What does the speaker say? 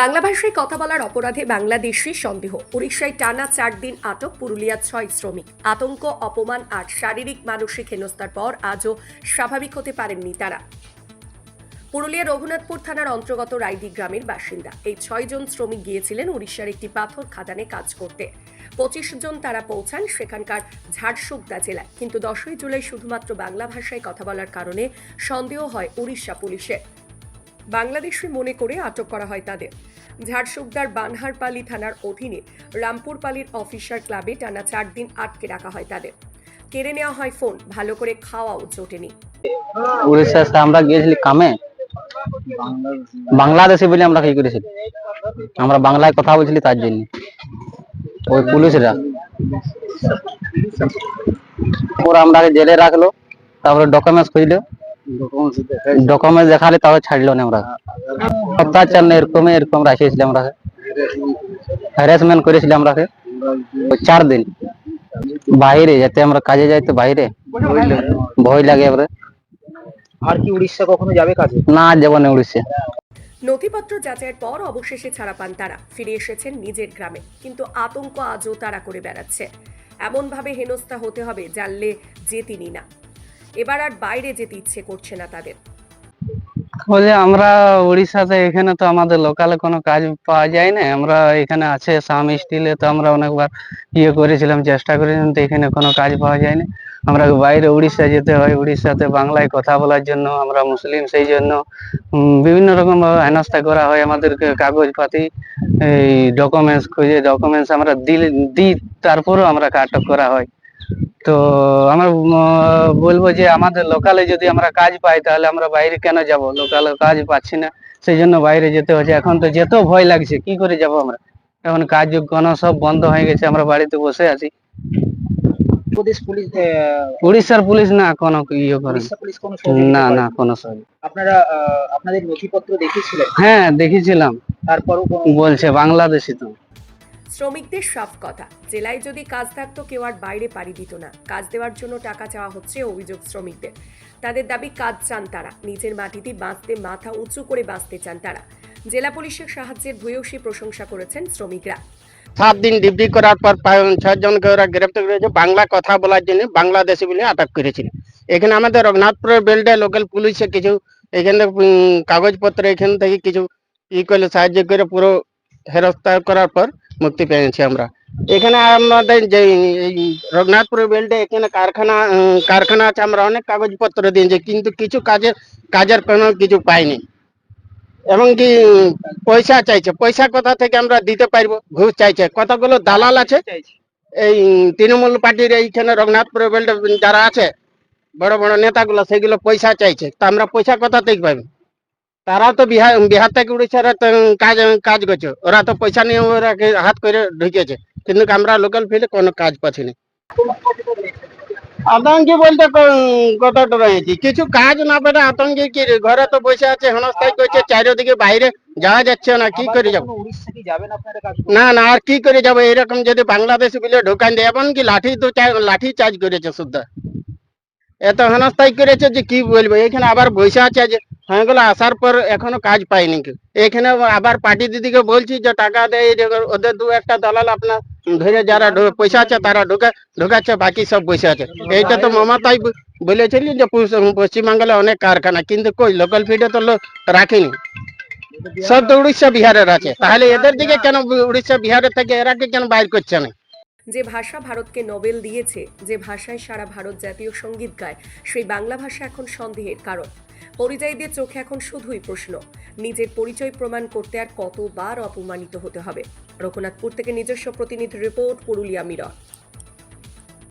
বাংলা ভাষায় কথা বলার অপরাধে বাংলাদেশি সন্দেহ। উড়িষ্যায় টানা চার দিন আটক পুরুলিয়ার ছয় শ্রমিক। আতঙ্ক, অপমান আর শারীরিক মানসিক হেনস্থার পর আজও স্বাভাবিক হতে পারেননি তারা। পুরুলিয়া রঘুনাথপুর থানার অন্তর্গত রাইডি গ্রামের বাসিন্দা। এই ছয়জন শ্রমিক গিয়েছিলেন উড়িষ্যার একটি পাথর খাদানে কাজ করতে। পঁচিশ জন তারা পৌঁছান সেখানকার ঝাড়সুগদা জেলায়। কিন্তু দশই জুলাই শুধুমাত্র বাংলা ভাষায় কথা বলার কারণে সন্দেহ হয় উড়িষ্যা পুলিশের। বাংলাদেশি মনে করে আটক করা হয় তাদের। ঝাড়সুগদার বানহারপালি থানার অধীনে রামপুরপালির অফিসার ক্লাবে টানা চার দিন আটকে রাখা হয় তাদের। কেড়ে নেওয়া হয় ফোন, ভালো করে খাওয়াও জোটেনি। আমরা গিয়েছিলি কামে? বাংলাদেশে বলে আমরা কি করেছিলি আমরা বাংলায় কথা বলছিলি তার জন্য। ওই পুলিশরা। ওরা আমরা জেলে রাখল, তারপরে ডকুমেন্টস খুঁজলো। ডকুমেন্টস দেখালে তারপরে ছাড়লো না আমরা। অত্যাচার না এরকম এরকম রাখিয়েছিল আমরা। হ্যারাসমেন্ট করেছিল আমরা। চার দিন। বাইরে যাতে আমরা কাজে যাই তো বাইরে। ভয় লাগে এবারে আর কি উড়িষ্যা কখনো যাবে কাজে? না যাব না উড়িষ্যা। নথিপত্র যাচাইয়ের পর অবশেষে ছাড়া পান তারা। ফিরে এসেছেন নিজের গ্রামে। কিন্তু আতঙ্ক আজও তারা করে বেড়াচ্ছে। এমনভাবে হেনস্থা হতে হবে জানলে যে তিনি না। এবার আর বাইরে যেতে ইচ্ছে করছে না তাদের। বলে আমরা উড়িষ্যাতে এখানে তো আমাদের লোকালে কোনো কাজ পাওয়া যায় না আমরা এখানে আছে সাম স্টিলে তো আমরা অনেকবার ইয়ে করেছিলাম, চেষ্টা করেছিলাম তো এখানে কোনো কাজ পাওয়া যায় না আমরা বাইরে উড়িষ্যা যেতে হয়, উড়িষ্যাতে বাংলায় কথা বলার জন্য, আমরা মুসলিম সেই জন্য বিভিন্ন রকম হেনস্থা করা হয় আমাদেরকে, কাগজপাতি, এই ডকুমেন্টস খুঁজে ডকুমেন্টস আমরা দিই, তারপরেও আমরা কাটক করা হয়। তো আমরা বলব যে আমাদের লোকালে যদি আমরা কাজ পাই তাহলে আমরা বাইরে কেন যাব? লোকালে কাজ পাচ্ছি না সেই জন্য বাইরে যেতে হচ্ছে। এখন তো যেতেও ভয় লাগছে কি করে যাব আমরা? এখন কাজ কোনো সব বন্ধ হয়ে গেছে আমরা বাড়িতে বসে আছি। প্রদেশ পুলিশ উড়িষ্যার পুলিশ না কোনো ইয়ে করে না না কোনো। আপনারা আপনাদের নথিপত্র দেখেছিলেন হ্যাঁ দেখেছিলাম তারপরও বলছে বাংলাদেশি তো। শ্রমিকদের সব কথা। জেলায় যদি কাজ থাকতো, কেউ আর বাইরে পাড়ি দিত না। কাজ দেওয়ার জন্য টাকা চাওয়া হচ্ছে অভিযোগ শ্রমিকদের। তাদের দাবি, কাজ চান তারা। নিজের মাটিতে বাঁচতে মাথা উঁচু করে বাঁচতে চান তারা। জেলা পুলিশের সাহায্যের ভূয়সী প্রশংসা করেছেন শ্রমিকরা। সাত দিন ডিউটি করার পর ছজনকে ওরা গ্রেপ্তার করেছে। বাংলা কথা বলার জন্য বাংলাদেশি বলে আটক করেছিল। এখানে আমাদের রঘুনাথপুরের বেল্টে লোকাল পুলিশে কিছু, এখানে কাগজপত্র এখান থেকে কিছু ই করলে সাহায্য করে পুরো হেরস্তা করার পর মুক্তি পেয়েছি আমরা। এখানে আমাদের যে এই রঘুনাথপুরের বেল্টে এখানে কারখানা কারখানা আছে, আমরা অনেক কাগজপত্র দিয়েছি কিন্তু কিছু কাজের কাজের কোনো কিছু পাইনি। এবং কি, পয়সা চাইছে, পয়সা কোথা থেকে আমরা দিতে পারব? ঘুষ চাইছে। কতগুলো দালাল আছে? এই তৃণমূল পার্টির এইখানে রঘুনাথপুর বেল্টে যারা আছে, বড় বড় নেতাগুলো, সেগুলো পয়সা চাইছে। তা আমরা পয়সা কোথা থেকে পাবো? তারা তো বিহার বিহার থেকে উড়িষ্যার কাজ কাজ করছে। ওরা তো পয়সা নিয়ে ওরা হাত করে ঢুকেছে কিন্তু আমরা লোকাল ফিল্ডে কোনো কাজ পাচ্ছি না। আতঙ্কি বলতে ক- কতটা রয়েছে। কিছু কাজ না পেলে আতঙ্কি কি ঘরে তো বসে আছে হেনস্থাই করছে, চারিদিকে বাইরে যাওয়া যাচ্ছে না, কি করে যাব? না না, আর কি করে যাব? এরকম যদি বাংলাদেশ বলে ঢোকান দেয় এমনকি লাঠি তো লাঠি চার্জ করেছে শুদ্ধ। এত হেনস্থাই করেছে যে কি বলব? এখানে আবার বসে আছে হয়ে গেলো, আসার পর এখনও কাজ পাইনি এখানে আবার পার্টি দিদিকে বলছি যে, টাকা দেয় ওদের দু একটা দালাল আপনার ধরে যারা পয়সা আছে তারা ঢোকা, ঢোকাচ্ছে, বাকি সব বসে আছে। এইটা তো মমতাই ব- বলেছিলেন যে পশ্চিম- পশ্চিমবাংলায় অনেক কারখানা, কিন্তু কই লোকাল ফিডে তো লোক রাখেনি। সব তো উড়িষ্যা বিহারের আছে। তাহলে এদের দিকে কেন উড়িষ্যা বিহারের থেকে এরাকে কেন বাইর করছে না? যে ভাষা ভারতকে নোবেল দিয়েছে, যে ভাষায় সারা ভারত জাতীয় সংগীত গায়, সেই বাংলা ভাষা এখন সন্দেহের কারণ। পরিযায়ীদের চোখে এখন শুধুই প্রশ্ন। নিজের পরিচয় প্রমাণ করতে আর কতবার অপমানিত হতে হবে? রঘুনাথপুর থেকে নিজস্ব প্রতিনিধি রিপোর্ট, পুরুলিয়া মিরর।